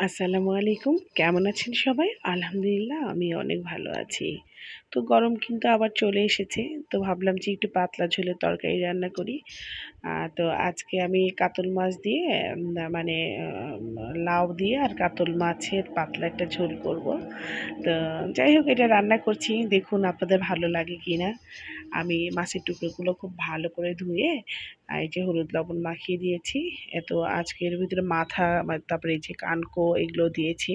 আসসালামু আলাইকুম। কেমন আছেন সবাই? আলহামদুলিল্লাহ আমি অনেক ভালো আছি। তো গরম কিন্তু আবার চলে এসেছে। তো ভাবলাম যে একটু পাতলা ঝোলের তরকারি রান্না করি। তো আজকে আমি কাতল মাছ দিয়ে মানে লাউ দিয়ে আর কাতল মাছের পাতলা একটা ঝোল করব। তো যাই হোক, এটা রান্না করছি। দেখুন আপনাদের ভালো লাগে কি না আমি মাছের টুকরোগুলো খুব ভালো করে ধুয়ে এই যে হলুদ লবণ মাখিয়ে দিয়েছি। এত আজকের ভিতরে মাথা, তারপরে এই যে কানকো, এগুলো দিয়েছি।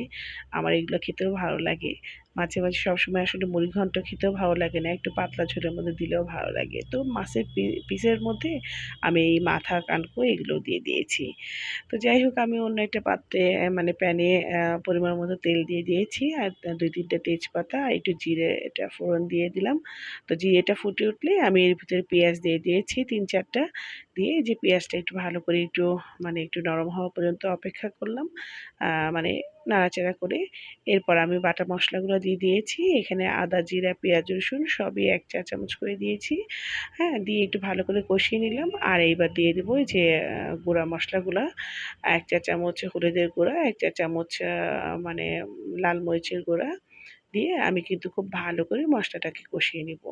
আমার এগুলো খেতেও ভালো লাগে। মাঝে মাঝে সবসময় আসলে মুড়ি ঘন্ট খেতেও ভালো লাগে না, একটু পাতলা ঝোলের মধ্যে দিলেও ভালো লাগে। তো মাছের পিসের মধ্যে আমি এই মাথা, কানকো এগুলো দিয়ে দিয়েছি। তো যাই হোক, আমি অন্য একটা পাত্রে মানে প্যানে পরিমাণ মতো তেল দিয়ে দিয়েছি, আর দুই তিনটে তেজপাতা, একটু জিরে এটা ফোড়ন দিয়ে দিলাম। তো জিরেটা ফুটে উঠলে আমি এর ভিতরে পেঁয়াজ দিয়ে দিয়েছি, তিন চারটা দিয়ে যে পেঁয়াজটা একটু ভালো করে একটু মানে একটু নরম হওয়া পর্যন্ত অপেক্ষা করলাম। মানে নাড়াচাড়া করে। এরপর আমি বাটা মশলাগুলো দিয়ে দিয়েছি। এখানে আদা, জিরা, পেঁয়াজ, রসুন সবই এক চা চামচ করে দিয়েছি। হ্যাঁ দিয়ে একটু ভালো করে কষিয়ে নিলাম। আর এইবার দিয়ে দেবো যে গুঁড়া মশলাগুলো। এক চা চামচ হলুদের গুঁড়া, এক চা চামচ মানে লাল মরিচের গুঁড়া। দিয়ে আমি কিন্তু খুব ভালো করে মশলাটাকে কষিয়ে নিব।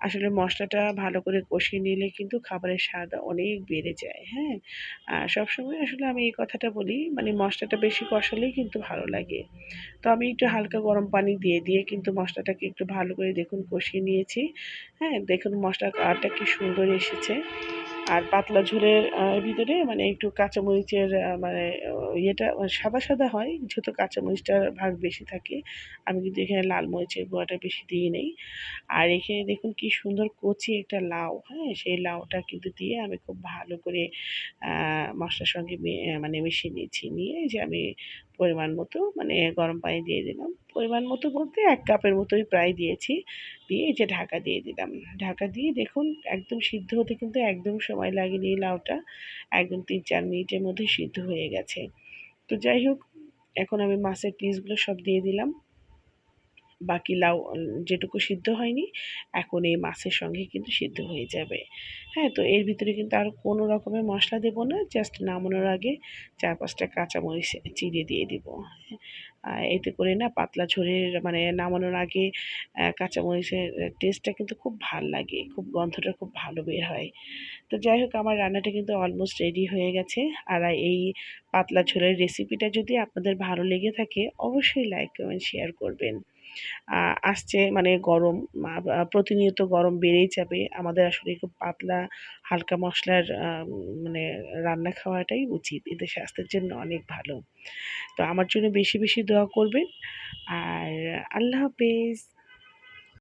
আসলে মশলাটা ভালো করে কষিয়ে নিলে কিন্তু খাবারের স্বাদ অনেক বেড়ে যায় হ্যাঁ? আর সবসময় আসলে আমি এই কথাটা বলি মানে মশলাটা বেশি কষালেই কিন্তু ভালো লাগে। তো আমি একটু হালকা গরম পানি দিয়ে দিয়ে কিন্তু মশলাটাকে একটু ভালো করে দেখুন কষিয়ে নিয়েছি হ্যাঁ? দেখুন মশলার কালারটা কি সুন্দর এসেছে। আর পাতলা ঝোলের ভিতরে মানে একটু কাঁচামরিচের মানে ইয়েটা সাদা সাদা হয়, যেহেতু কাঁচামরিচটার ভাগ বেশি থাকে। আমি কিন্তু এখানে লাল মরিচের গুঁড়াটা বেশি দিয়ে নেই। আর এখানে দেখুন কি সুন্দর কচি একটা লাউ হ্যাঁ? সেই লাউটা কিন্তু দিয়ে আমি খুব ভালো করে মশলার সঙ্গে মানে মিশিয়ে নিয়েছি নিয়ে যে আমি পরিমাণ মতো মানে গরম পানি দিয়ে দিলাম। পরিমাণ মতো বলতে এক কাপের মতোই প্রায় দিয়েছি। দিয়ে এই যে ঢাকা দিয়ে দিলাম। ঢাকা দিয়ে দেখুন, একদম সিদ্ধ হতে কিন্তু একদম সময় লাগেনি লাউটা। একদম তিন চার মিনিটের মধ্যে সিদ্ধ হয়ে গেছে। তো যাই হোক, এখন আমি মাছের পিসগুলো সব দিয়ে দিলাম। বাকি লাউ যেটুকু সিদ্ধ হয়নি, এখন এই মাছের সঙ্গে কিন্তু সিদ্ধ হয়ে যাবে। হ্যাঁ তো এর ভিতরে কিন্তু আর কোনো রকমের মশলা দেবো না জাস্ট নামানোর আগে চার পাঁচটা কাঁচামরিচ চিড়ে দিয়ে দিব। এতে করে না পাতলা ঝোলের মানে নামানোর আগে কাঁচামরিচের টেস্টটা কিন্তু খুব ভালো লাগে, খুব গন্ধটা খুব ভালো বের হয়। তো যাই হোক, আমার রান্নাটা কিন্তু অলমোস্ট রেডি হয়ে গেছে। আর এই পাতলা ঝোলের রেসিপিটা যদি আপনাদের ভালো লেগে থাকে, অবশ্যই লাইক কমেন্ট শেয়ার করবেন। আসছে মানে গরম প্রতিনিয়ত গরম বেড়েই যাবে। আমাদের আসলে খুব পাতলা, হালকা মশলার মানে রান্না খাওয়াটাই উচিত এদের স্বাস্থ্যের জন্য অনেক ভালো। তো আমার জন্য বেশি বেশি দোয়া করবেন। আর আল্লাহ হাফেজ।